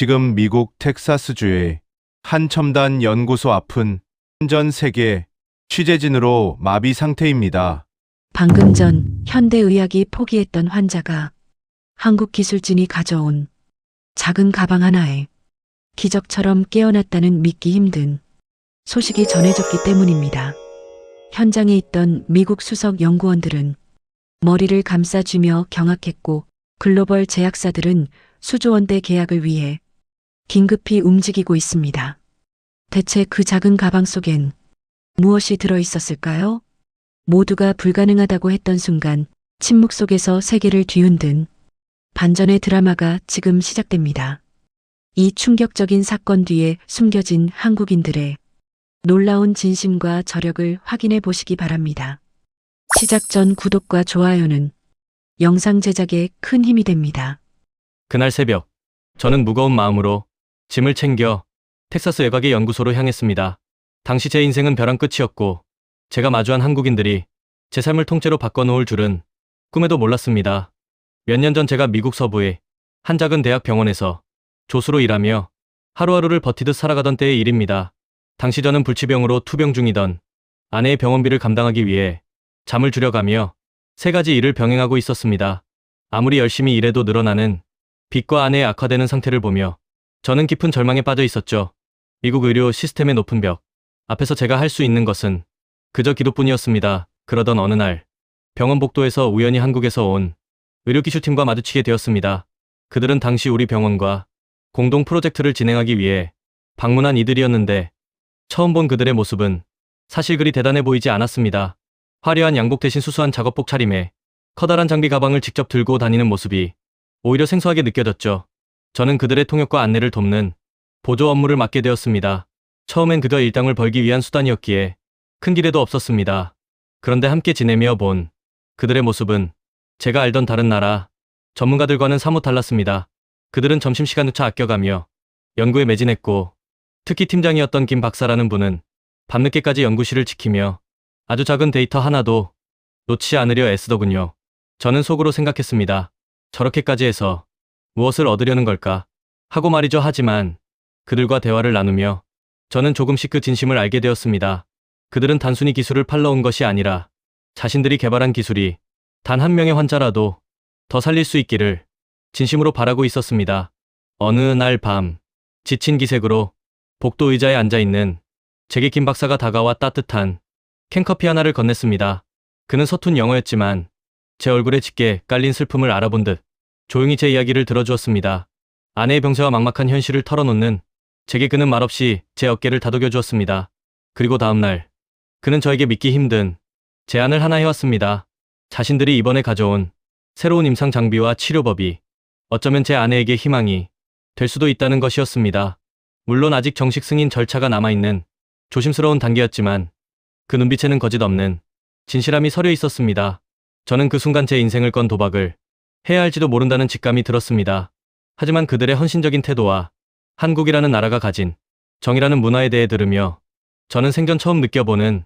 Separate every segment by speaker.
Speaker 1: 지금 미국 텍사스주의 한 첨단 연구소 앞은 전 세계 취재진으로 마비 상태입니다.
Speaker 2: 방금 전 현대의학이 포기했던 환자가 한국 기술진이 가져온 작은 가방 하나에 기적처럼 깨어났다는 믿기 힘든 소식이 전해졌기 때문입니다. 현장에 있던 미국 수석 연구원들은 머리를 감싸쥐며 경악했고 글로벌 제약사들은 수조원대 계약을 위해 긴급히 움직이고 있습니다. 대체 그 작은 가방 속엔 무엇이 들어 있었을까요? 모두가 불가능하다고 했던 순간 침묵 속에서 세계를 뒤흔든 반전의 드라마가 지금 시작됩니다. 이 충격적인 사건 뒤에 숨겨진 한국인들의 놀라운 진심과 저력을 확인해 보시기 바랍니다. 시작 전 구독과 좋아요는 영상 제작에 큰 힘이 됩니다.
Speaker 3: 그날 새벽, 저는 무거운 마음으로 짐을 챙겨 텍사스 외곽의 연구소로 향했습니다. 당시 제 인생은 벼랑 끝이었고, 제가 마주한 한국인들이 제 삶을 통째로 바꿔놓을 줄은 꿈에도 몰랐습니다. 몇 년 전 제가 미국 서부의 한 작은 대학 병원에서 조수로 일하며 하루하루를 버티듯 살아가던 때의 일입니다. 당시 저는 불치병으로 투병 중이던 아내의 병원비를 감당하기 위해 잠을 줄여가며 세 가지 일을 병행하고 있었습니다. 아무리 열심히 일해도 늘어나는 빚과 아내의 악화되는 상태를 보며 저는 깊은 절망에 빠져 있었죠. 미국 의료 시스템의 높은 벽 앞에서 제가 할 수 있는 것은 그저 기도뿐이었습니다. 그러던 어느 날 병원 복도에서 우연히 한국에서 온 의료기술팀과 마주치게 되었습니다. 그들은 당시 우리 병원과 공동 프로젝트를 진행하기 위해 방문한 이들이었는데 처음 본 그들의 모습은 사실 그리 대단해 보이지 않았습니다. 화려한 양복 대신 수수한 작업복 차림에 커다란 장비 가방을 직접 들고 다니는 모습이 오히려 생소하게 느껴졌죠. 저는 그들의 통역과 안내를 돕는 보조 업무를 맡게 되었습니다. 처음엔 그저 일당을 벌기 위한 수단이었기에 큰 기대도 없었습니다. 그런데 함께 지내며 본 그들의 모습은 제가 알던 다른 나라 전문가들과는 사뭇 달랐습니다. 그들은 점심시간조차 아껴가며 연구에 매진했고 특히 팀장이었던 김 박사라는 분은 밤늦게까지 연구실을 지키며 아주 작은 데이터 하나도 놓지 않으려 애쓰더군요. 저는 속으로 생각했습니다. 저렇게까지 해서 무엇을 얻으려는 걸까? 하고 말이죠 하지만 그들과 대화를 나누며 저는 조금씩 그 진심을 알게 되었습니다. 그들은 단순히 기술을 팔러 온 것이 아니라 자신들이 개발한 기술이 단 한 명의 환자라도 더 살릴 수 있기를 진심으로 바라고 있었습니다. 어느 날 밤, 지친 기색으로 복도 의자에 앉아 있는 제게 김 박사가 다가와 따뜻한 캔커피 하나를 건넸습니다. 그는 서툰 영어였지만 제 얼굴에 짙게 깔린 슬픔을 알아본 듯 조용히 제 이야기를 들어주었습니다. 아내의 병세와 막막한 현실을 털어놓는 제게 그는 말없이 제 어깨를 다독여 주었습니다. 그리고 다음날 그는 저에게 믿기 힘든 제안을 하나 해왔습니다. 자신들이 이번에 가져온 새로운 임상 장비와 치료법이 어쩌면 제 아내에게 희망이 될 수도 있다는 것이었습니다. 물론 아직 정식 승인 절차가 남아있는 조심스러운 단계였지만 그 눈빛에는 거짓 없는 진실함이 서려 있었습니다. 저는 그 순간 제 인생을 건 도박을 해야 할지도 모른다는 직감이 들었습니다. 하지만 그들의 헌신적인 태도와 한국이라는 나라가 가진 정이라는 문화에 대해 들으며 저는 생전 처음 느껴보는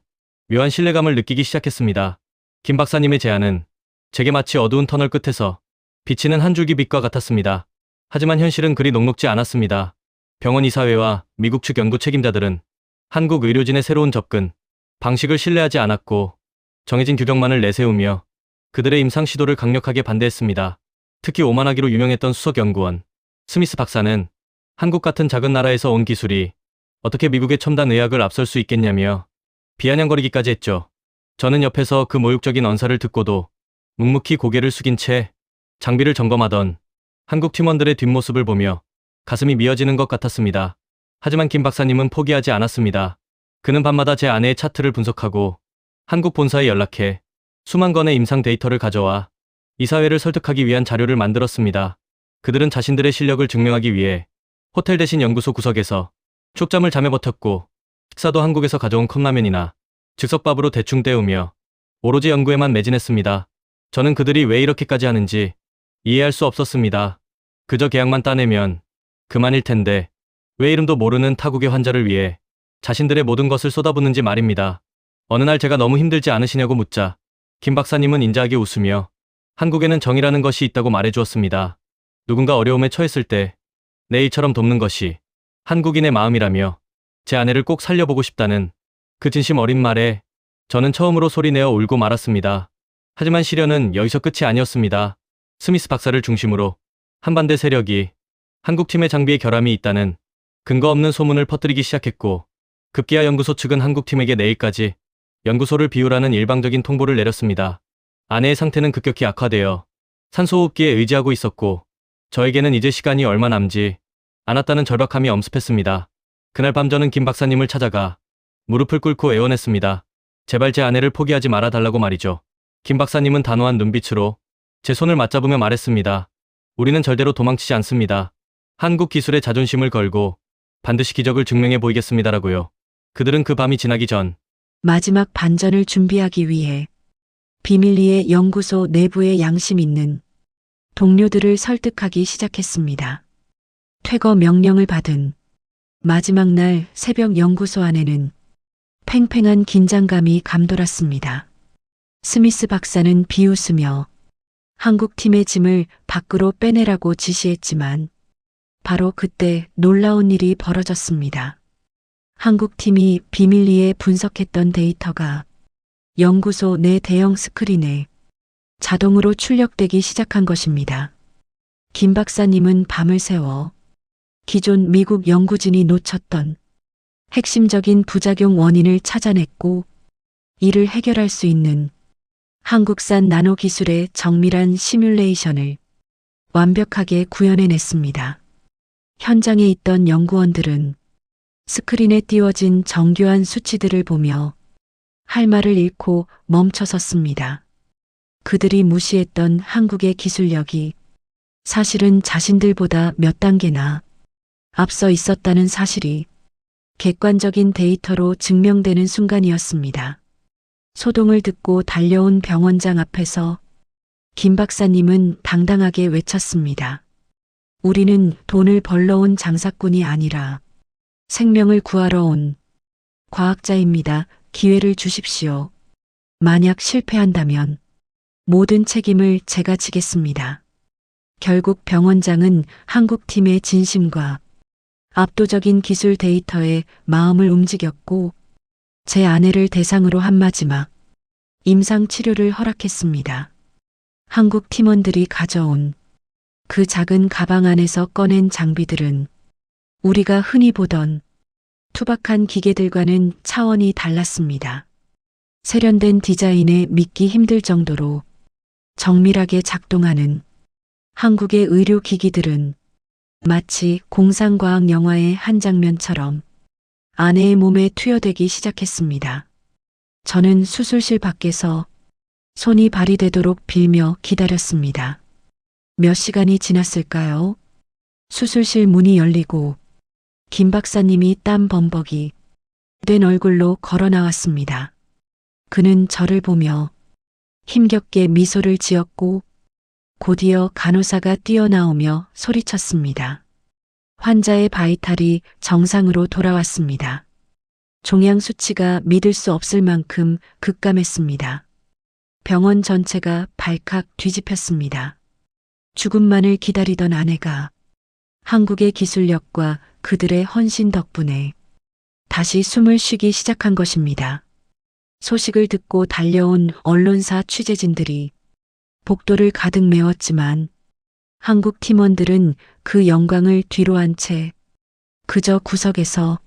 Speaker 3: 묘한 신뢰감을 느끼기 시작했습니다. 김 박사님의 제안은 제게 마치 어두운 터널 끝에서 비치는 한 줄기 빛과 같았습니다. 하지만 현실은 그리 녹록지 않았습니다. 병원 이사회와 미국 측 연구 책임자들은 한국 의료진의 새로운 접근, 방식을 신뢰하지 않았고 정해진 규정만을 내세우며 그들의 임상 시도를 강력하게 반대했습니다. 특히 오만하기로 유명했던 수석 연구원 스미스 박사는 한국 같은 작은 나라에서 온 기술이 어떻게 미국의 첨단 의학을 앞설 수 있겠냐며 비아냥거리기까지 했죠. 저는 옆에서 그 모욕적인 언사를 듣고도 묵묵히 고개를 숙인 채 장비를 점검하던 한국 팀원들의 뒷모습을 보며 가슴이 미어지는 것 같았습니다. 하지만 김 박사님은 포기하지 않았습니다. 그는 밤마다 제 아내의 차트를 분석하고 한국 본사에 연락해 수만 건의 임상 데이터를 가져와 이사회를 설득하기 위한 자료를 만들었습니다. 그들은 자신들의 실력을 증명하기 위해 호텔 대신 연구소 구석에서 쪽잠을 잠에 버텼고 식사도 한국에서 가져온 컵라면이나 즉석밥으로 대충 때우며 오로지 연구에만 매진했습니다. 저는 그들이 왜 이렇게까지 하는지 이해할 수 없었습니다. 그저 계약만 따내면 그만일 텐데 왜 이름도 모르는 타국의 환자를 위해 자신들의 모든 것을 쏟아붓는지 말입니다. 어느 날 제가 너무 힘들지 않으시냐고 묻자 김 박사님은 인자하게 웃으며 한국에는 정이라는 것이 있다고 말해주었습니다. 누군가 어려움에 처했을 때 내 일처럼 돕는 것이 한국인의 마음이라며 제 아내를 꼭 살려보고 싶다는 그 진심 어린 말에 저는 처음으로 소리내어 울고 말았습니다. 하지만 시련은 여기서 끝이 아니었습니다. 스미스 박사를 중심으로 한반대 세력이 한국팀의 장비에 결함이 있다는 근거 없는 소문을 퍼뜨리기 시작했고 급기야 연구소 측은 한국팀에게 내일까지 연구소를 비우라는 일방적인 통보를 내렸습니다. 아내의 상태는 급격히 악화되어 산소호흡기에 의지하고 있었고 저에게는 이제 시간이 얼마 남지 않았다는 절박함이 엄습했습니다. 그날 밤 저는 김 박사님을 찾아가 무릎을 꿇고 애원했습니다. 제발 제 아내를 포기하지 말아달라고 말이죠. 김 박사님은 단호한 눈빛으로 제 손을 맞잡으며 말했습니다. 우리는 절대로 도망치지 않습니다. 한국 기술의 자존심을 걸고 반드시 기적을 증명해 보이겠습니다라고요. 그들은 그 밤이 지나기 전
Speaker 2: 마지막 반전을 준비하기 위해 비밀리에 연구소 내부에 양심 있는 동료들을 설득하기 시작했습니다. 퇴거 명령을 받은 마지막 날 새벽 연구소 안에는 팽팽한 긴장감이 감돌았습니다. 스미스 박사는 비웃으며 한국 팀의 짐을 밖으로 빼내라고 지시했지만 바로 그때 놀라운 일이 벌어졌습니다. 한국 팀이 비밀리에 분석했던 데이터가 연구소 내 대형 스크린에 자동으로 출력되기 시작한 것입니다. 김 박사님은 밤을 새워 기존 미국 연구진이 놓쳤던 핵심적인 부작용 원인을 찾아냈고 이를 해결할 수 있는 한국산 나노 기술의 정밀한 시뮬레이션을 완벽하게 구현해냈습니다. 현장에 있던 연구원들은 스크린에 띄워진 정교한 수치들을 보며 할 말을 잃고 멈춰섰습니다. 그들이 무시했던 한국의 기술력이 사실은 자신들보다 몇 단계나 앞서 있었다는 사실이 객관적인 데이터로 증명되는 순간이었습니다. 소동을 듣고 달려온 병원장 앞에서 김 박사님은 당당하게 외쳤습니다. 우리는 돈을 벌러 온 장사꾼이 아니라 생명을 구하러 온 과학자입니다. 기회를 주십시오. 만약 실패한다면 모든 책임을 제가 지겠습니다. 결국 병원장은 한국팀의 진심과 압도적인 기술 데이터에 마음을 움직였고 제 아내를 대상으로 한 마지막 임상 치료를 허락했습니다. 한국 팀원들이 가져온 그 작은 가방 안에서 꺼낸 장비들은 우리가 흔히 보던 투박한 기계들과는 차원이 달랐습니다. 세련된 디자인에 믿기 힘들 정도로 정밀하게 작동하는 한국의 의료기기들은 마치 공상과학 영화의 한 장면처럼 아내의 몸에 투여되기 시작했습니다. 저는 수술실 밖에서 손이 발이 되도록 빌며 기다렸습니다. 몇 시간이 지났을까요? 수술실 문이 열리고 김 박사님이 땀 범벅이 된 얼굴로 걸어 나왔습니다. 그는 저를 보며 힘겹게 미소를 지었고 곧이어 간호사가 뛰어나오며 소리쳤습니다. 환자의 바이탈이 정상으로 돌아왔습니다. 종양 수치가 믿을 수 없을 만큼 급감했습니다. 병원 전체가 발칵 뒤집혔습니다. 죽음만을 기다리던 아내가 한국의 기술력과 그들의 헌신 덕분에 다시 숨을 쉬기 시작한 것입니다. 소식을 듣고 달려온 언론사 취재진들이 복도를 가득 메웠지만 한국 팀원들은 그 영광을 뒤로 한 채 그저 구석에서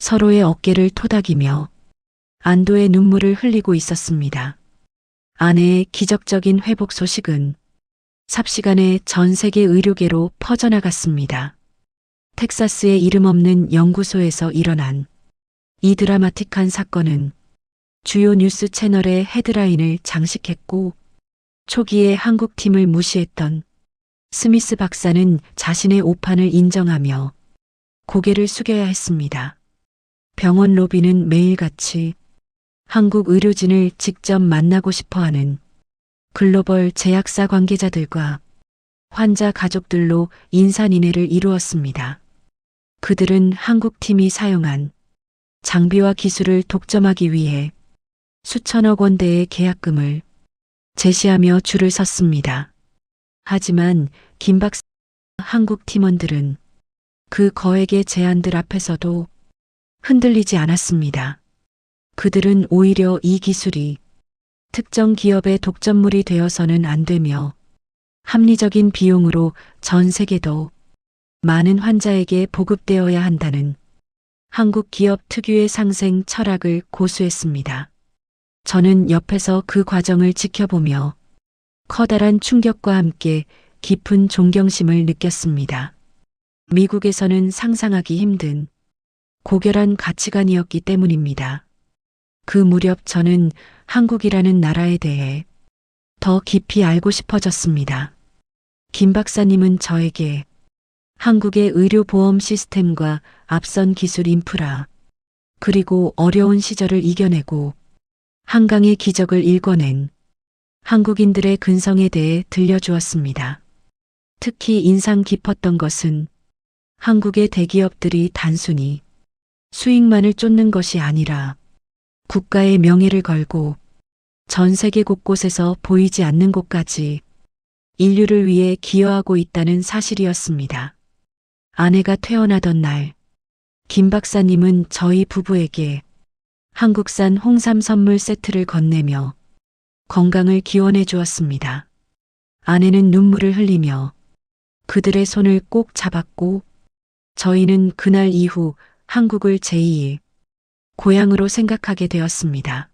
Speaker 2: 서로의 어깨를 토닥이며 안도의 눈물을 흘리고 있었습니다. 아내의 기적적인 회복 소식은 삽시간에 전 세계 의료계로 퍼져나갔습니다. 텍사스의 이름 없는 연구소에서 일어난 이 드라마틱한 사건은 주요 뉴스 채널의 헤드라인을 장식했고 초기에 한국팀을 무시했던 스미스 박사는 자신의 오판을 인정하며 고개를 숙여야 했습니다. 병원 로비는 매일같이 한국 의료진을 직접 만나고 싶어 하는 글로벌 제약사 관계자들과 환자 가족들로 인산인해를 이루었습니다. 그들은 한국팀이 사용한 장비와 기술을 독점하기 위해 수천억 원대의 계약금을 제시하며 줄을 섰습니다. 하지만 김 박사 한국 팀원들은 그 거액의 제안들 앞에서도 흔들리지 않았습니다. 그들은 오히려 이 기술이 특정 기업의 독점물이 되어서는 안 되며 합리적인 비용으로 전 세계도 많은 환자에게 보급되어야 한다는 한국 기업 특유의 상생 철학을 고수했습니다. 저는 옆에서 그 과정을 지켜보며 커다란 충격과 함께 깊은 존경심을 느꼈습니다. 미국에서는 상상하기 힘든 고결한 가치관이었기 때문입니다. 그 무렵 저는 한국이라는 나라에 대해 더 깊이 알고 싶어졌습니다. 김 박사님은 저에게 한국의 의료보험 시스템과 앞선 기술 인프라, 그리고 어려운 시절을 이겨내고 한강의 기적을 일궈낸 한국인들의 근성에 대해 들려주었습니다. 특히 인상 깊었던 것은 한국의 대기업들이 단순히 수익만을 쫓는 것이 아니라 국가의 명예를 걸고 전 세계 곳곳에서 보이지 않는 곳까지 인류를 위해 기여하고 있다는 사실이었습니다. 아내가 퇴원하던 날, 김 박사님은 저희 부부에게 한국산 홍삼 선물 세트를 건네며 건강을 기원해 주었습니다. 아내는 눈물을 흘리며 그들의 손을 꼭 잡았고 저희는 그날 이후 한국을 제2의 고향으로 생각하게 되었습니다.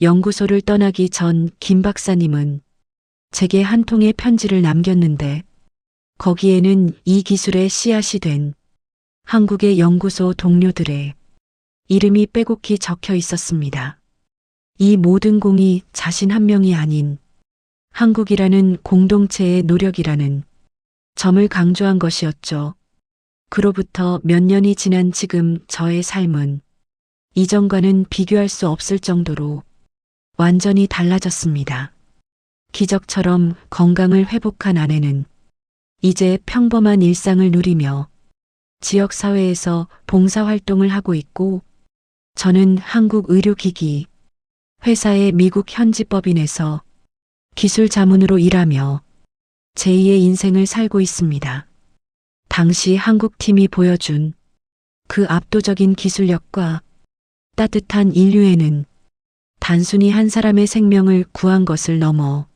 Speaker 2: 연구소를 떠나기 전 김 박사님은 제게 한 통의 편지를 남겼는데 거기에는 이 기술의 씨앗이 된 한국의 연구소 동료들의 이름이 빼곡히 적혀 있었습니다. 이 모든 공이 자신 한 명이 아닌 한국이라는 공동체의 노력이라는 점을 강조한 것이었죠. 그로부터 몇 년이 지난 지금 저의 삶은 이전과는 비교할 수 없을 정도로 완전히 달라졌습니다. 기적처럼 건강을 회복한 아내는 이제 평범한 일상을 누리며 지역 사회에서 봉사활동을 하고 있고 저는 한국 의료기기 회사의 미국 현지 법인에서 기술 자문으로 일하며 제2의 인생을 살고 있습니다. 당시 한국 팀이 보여준 그 압도적인 기술력과 따뜻한 인류에는 단순히 한 사람의 생명을 구한 것을 넘어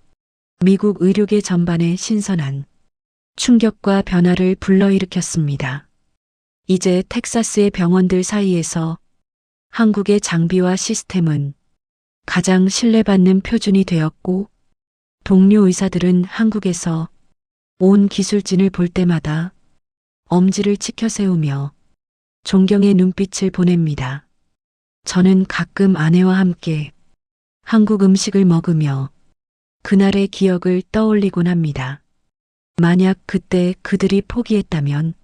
Speaker 2: 미국 의료계 전반에 신선한 충격과 변화를 불러일으켰습니다. 이제 텍사스의 병원들 사이에서 한국의 장비와 시스템은 가장 신뢰받는 표준이 되었고 동료 의사들은 한국에서 온 기술진을 볼 때마다 엄지를 치켜 세우며 존경의 눈빛을 보냅니다. 저는 가끔 아내와 함께 한국 음식을 먹으며 그날의 기억을 떠올리곤 합니다. 만약 그때 그들이 포기했다면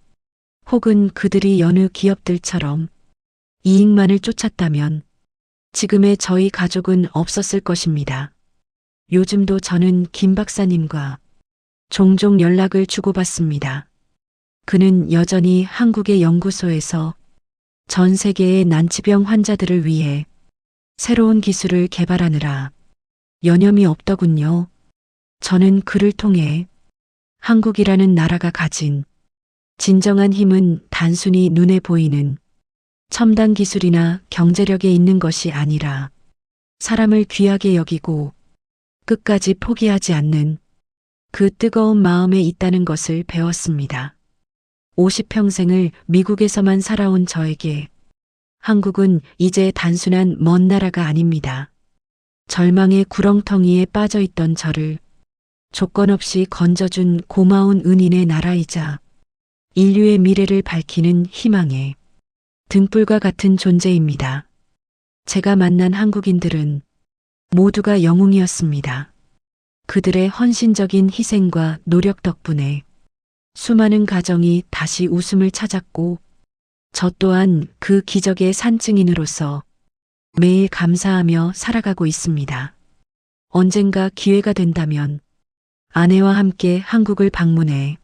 Speaker 2: 혹은 그들이 여느 기업들처럼 이익만을 쫓았다면 지금의 저희 가족은 없었을 것입니다. 요즘도 저는 김 박사님과 종종 연락을 주고받습니다. 그는 여전히 한국의 연구소에서 전 세계의 난치병 환자들을 위해 새로운 기술을 개발하느라 여념이 없더군요. 저는 그를 통해 한국이라는 나라가 가진 진정한 힘은 단순히 눈에 보이는 첨단 기술이나 경제력에 있는 것이 아니라 사람을 귀하게 여기고 끝까지 포기하지 않는 그 뜨거운 마음에 있다는 것을 배웠습니다. 50평생을 미국에서만 살아온 저에게 한국은 이제 단순한 먼 나라가 아닙니다. 절망의 구렁텅이에 빠져 있던 저를 조건 없이 건져준 고마운 은인의 나라이자 인류의 미래를 밝히는 희망의 등불과 같은 존재입니다. 제가 만난 한국인들은 모두가 영웅이었습니다. 그들의 헌신적인 희생과 노력 덕분에 수많은 가정이 다시 웃음을 찾았고 저 또한 그 기적의 산증인으로서 매일 감사하며 살아가고 있습니다. 언젠가 기회가 된다면 아내와 함께 한국을 방문해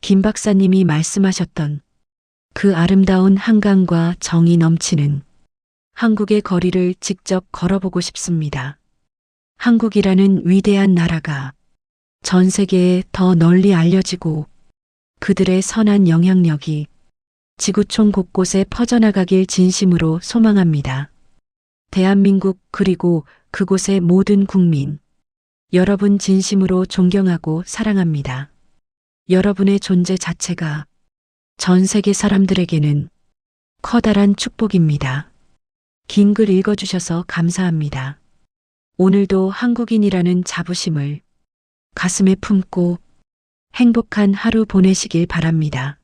Speaker 2: 김 박사님이 말씀하셨던 그 아름다운 한강과 정이 넘치는 한국의 거리를 직접 걸어보고 싶습니다. 한국이라는 위대한 나라가 전 세계에 더 널리 알려지고 그들의 선한 영향력이 지구촌 곳곳에 퍼져나가길 진심으로 소망합니다. 대한민국 그리고 그곳의 모든 국민. 여러분 진심으로 존경하고 사랑합니다. 여러분의 존재 자체가 전 세계 사람들에게는 커다란 축복입니다. 긴 글 읽어주셔서 감사합니다. 오늘도 한국인이라는 자부심을 가슴에 품고 행복한 하루 보내시길 바랍니다.